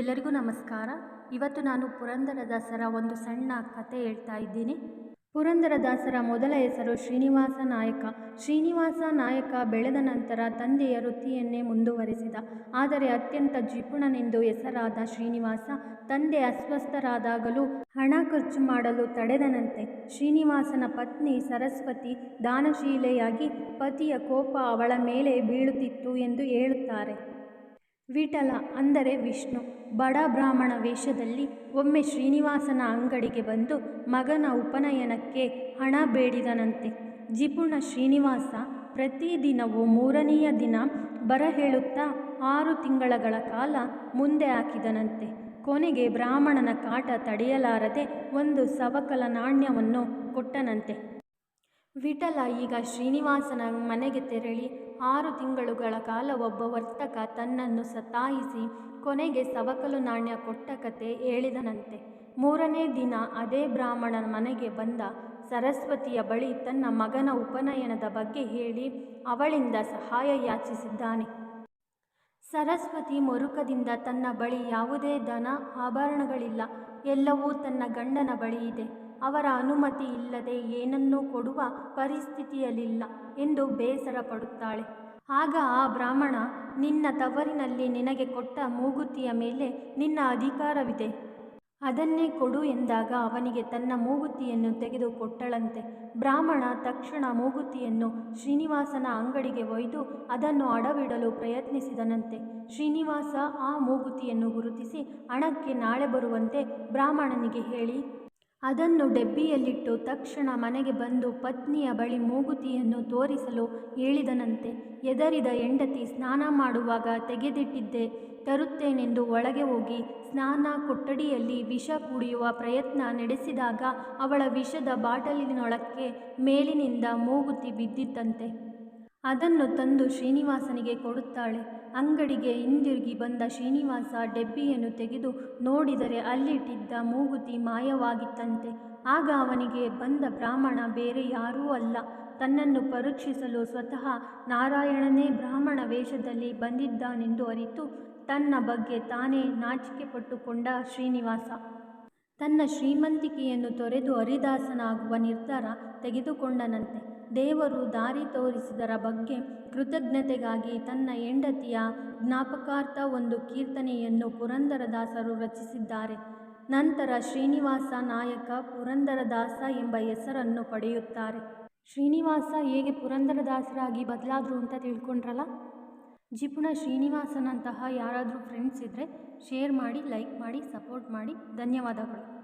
ಎಲ್ಲರಿಗೂ ನಮಸ್ಕಾರ. ಇವತ್ತು ನಾನು ಪುರಂದರದಾಸರ ಒಂದು ಸಣ್ಣ ಕತೆ ಹೇಳ್ತಾ ಇದ್ದೀನಿ. ಪುರಂದರದಾಸರ ಮೊದಲ ಹೆಸರು ಶ್ರೀನಿವಾಸ ನಾಯಕ. ಶ್ರೀನಿವಾಸ ನಾಯಕ ಬೆಳೆದ ನಂತರ ತಂದೆಯ ವೃತ್ತಿಯನ್ನೇ ಮುಂದುವರೆಸಿದ. ಆದರೆ ಅತ್ಯಂತ ಜಿಪುಣನೆಂದು ಹೆಸರಾದ ಶ್ರೀನಿವಾಸ ತಂದೆ ಅಸ್ವಸ್ಥರಾದಾಗಲೂ ಹಣ ಖರ್ಚು ಮಾಡಲು ತಡೆದನಂತೆ. ಶ್ರೀನಿವಾಸನ ಪತ್ನಿ ಸರಸ್ವತಿ ದಾನಶೀಲೆಯಾಗಿ ಪತಿಯ ಕೋಪ ಅವಳ ಮೇಲೆ ಬೀಳುತ್ತಿತ್ತು ಎಂದು ಹೇಳುತ್ತಾರೆ. ವಿಠಲ ಅಂದರೆ ವಿಷ್ಣು. ಬಡ ಬ್ರಾಹ್ಮಣ ವೇಷದಲ್ಲಿ ಒಮ್ಮೆ ಶ್ರೀನಿವಾಸನ ಅಂಗಡಿಗೆ ಬಂದು ಮಗನ ಉಪನಯನಕ್ಕೆ ಹಣ ಬೇಡಿದನಂತೆ. ಜಿಪುಣ ಶ್ರೀನಿವಾಸ ಪ್ರತಿದಿನವೂ ಮೂರನೆಯ ದಿನ ಬರ ಹೇಳುತ್ತಾ ಆರು ತಿಂಗಳಗಳ ಕಾಲ ಮುಂದೆ ಹಾಕಿದನಂತೆ. ಕೊನೆಗೆ ಬ್ರಾಹ್ಮಣನ ಕಾಟ ತಡೆಯಲಾರದೆ ಒಂದು ಸವಕಲ ನಾಣ್ಯವನ್ನು ಕೊಟ್ಟನಂತೆ. ವಿಠಲ, ಈಗ ಶ್ರೀನಿವಾಸನ ಮನೆಗೆ ತೆರಳಿ ಆರು ತಿಂಗಳುಗಳ ಕಾಲ ಒಬ್ಬ ವರ್ತಕ ತನ್ನನ್ನು ಸತಾಯಿಸಿ ಕೊನೆಗೆ ಸವಕಲು ನಾಣ್ಯ ಕೊಟ್ಟ ಕತೆ ಹೇಳಿದನಂತೆ. ಮೂರನೇ ದಿನ ಅದೇ ಬ್ರಾಹ್ಮಣನ ಮನೆಗೆ ಬಂದ ಸರಸ್ವತಿಯ ಬಳಿ ತನ್ನ ಮಗನ ಉಪನಯನದ ಬಗ್ಗೆ ಹೇಳಿ ಅವಳಿಂದ ಸಹಾಯ ಯಾಚಿಸಿದ್ದಾನೆ. ಸರಸ್ವತಿ ಮರುಕದಿಂದ ತನ್ನ ಬಳಿ ಯಾವುದೇ ಧನ ಆಭರಣಗಳಿಲ್ಲ, ಎಲ್ಲವೂ ತನ್ನ ಗಂಡನ ಬಳಿ ಇದೆ. ಅವರ ಅನುಮತಿ ಇಲ್ಲದೆ ಏನನ್ನೂ ಕೊಡುವ ಪರಿಸ್ಥಿತಿಯಲ್ಲಿಲ್ಲ ಎಂದು ಬೇಸರ ಪಡುತ್ತಾಳೆ ಆಗ ಆ ಬ್ರಾಹ್ಮಣ, ನಿನ್ನ ತವರಿನಲ್ಲಿ ನಿನಗೆ ಕೊಟ್ಟ ಮೂಗುತಿಯ ಮೇಲೆ ನಿನ್ನ ಅಧಿಕಾರವಿದೆ. ಅದನ್ನೇ ಕೊಡು ಎಂದಾಗ ಅವನಿಗೆ ತನ್ನ ಮೂಗುತಿಯನ್ನು ತೆಗೆದು ಕೊಟ್ಟಳಂತೆ. ಬ್ರಾಹ್ಮಣ ತಕ್ಷಣ ಮೂಗುತಿಯನ್ನು ಶ್ರೀನಿವಾಸನ ಅಂಗಡಿಗೆ ಒಯ್ದು ಅದನ್ನು ಅಡವಿಡಲು ಪ್ರಯತ್ನಿಸಿದನಂತೆ. ಶ್ರೀನಿವಾಸ ಆ ಮೂಗುತಿಯನ್ನು ಗುರುತಿಸಿ ಹಣಕ್ಕೆ ನಾಳೆ ಬರುವಂತೆ ಬ್ರಾಹ್ಮಣನಿಗೆ ಹೇಳಿ. ಅದನ್ನು ಡೆಬ್ಬಿಯಲ್ಲಿಟ್ಟು ತಕ್ಷಣ ಮನೆಗೆ ಬಂದು ಪತ್ನಿಯ ಬಳಿ ಮೂಗುತಿಯನ್ನು ತೋರಿಸಲು ಹೇಳಿದನಂತೆ. ಎದರಿದ ಹೆಂಡತಿ ಸ್ನಾನ ಮಾಡುವಾಗ ತೆಗೆದಿಟ್ಟಿದ್ದೆ. ತರುತ್ತೇನೆಂದು ಒಳಗೆ ಹೋಗಿ ಸ್ನಾನ ಕೊಠಡಿಯಲ್ಲಿ ವಿಷ ಕುಡಿಯುವ ಪ್ರಯತ್ನ ನಡೆಸಿದಾಗ ಅವಳ ವಿಷದ ಬಾಟಲಿನೊಳಕ್ಕೆ ಮೇಲಿನಿಂದ ಮೂಗುತಿ ಬಿದ್ದಿತ್ತಂತೆ. ಅದನ್ನು ತಂದು ಶ್ರೀನಿವಾಸನಿಗೆ ಕೊಡುತ್ತಾಳೆ. ಅಂಗಡಿಗೆ ಹಿಂದಿರುಗಿ ಬಂದ ಶ್ರೀನಿವಾಸ ಡೆಬ್ಬಿಯನ್ನು ತೆಗೆದು ನೋಡಿದರೆ ಅಲ್ಲಿಟ್ಟಿದ್ದ ಮೂಗುತಿ ಮಾಯವಾಗಿತ್ತಂತೆ. ಆಗ ಅವನಿಗೆ ಬಂದ ಬ್ರಾಹ್ಮಣ ಬೇರೆ ಯಾರೂ ಅಲ್ಲ. ತನ್ನನ್ನು ಪರೀಕ್ಷಿಸಲು ಸ್ವತಃ ನಾರಾಯಣನೇ ಬ್ರಾಹ್ಮಣ ವೇಷದಲ್ಲಿ ಬಂದಿದ್ದಾನೆಂದು ಅರಿತು ತನ್ನ ಬಗ್ಗೆ ತಾನೇ ನಾಚಿಕೆ ಪಟ್ಟುಕೊಂಡ ಶ್ರೀನಿವಾಸ. ತನ್ನ ಶ್ರೀಮಂತಿಕೆಯನ್ನು ತೊರೆದು ಹರಿದಾಸನಾಗುವ ನಿರ್ಧಾರ ತೆಗೆದುಕೊಂಡನಂತೆ. ದೇವರು ದಾರಿ ತೋರಿಸಿದರ ಬಗ್ಗೆ ಕೃತಜ್ಞತೆಗಾಗಿ ತನ್ನ ಹೆಂಡತಿಯ ಜ್ಞಾಪಕಾರ್ಥ ಒಂದು ಕೀರ್ತನೆಯನ್ನು ಪುರಂದರದಾಸರು ರಚಿಸಿದ್ದಾರೆ. ನಂತರ ಶ್ರೀನಿವಾಸ ನಾಯಕ ಪುರಂದರದಾಸ ಎಂಬ ಹೆಸರನ್ನು ಪಡೆಯುತ್ತಾರೆ. ಶ್ರೀನಿವಾಸ ಹೇಗೆ ಪುರಂದರದಾಸರಾಗಿ ಬದಲಾದ್ರು ಅಂತ ತಿಳ್ಕೊಂಡ್ರಲ್ಲ? ಜಿಪುಣ ಶ್ರೀನಿವಾಸನಂತಹ ಯಾರಾದರೂ ಫ್ರೆಂಡ್ಸ್ ಇದ್ದರೆ ಶೇರ್ ಮಾಡಿ ಲೈಕ್ ಮಾಡಿ ಸಪೋರ್ಟ್ ಮಾಡಿ. ಧನ್ಯವಾದಗಳು.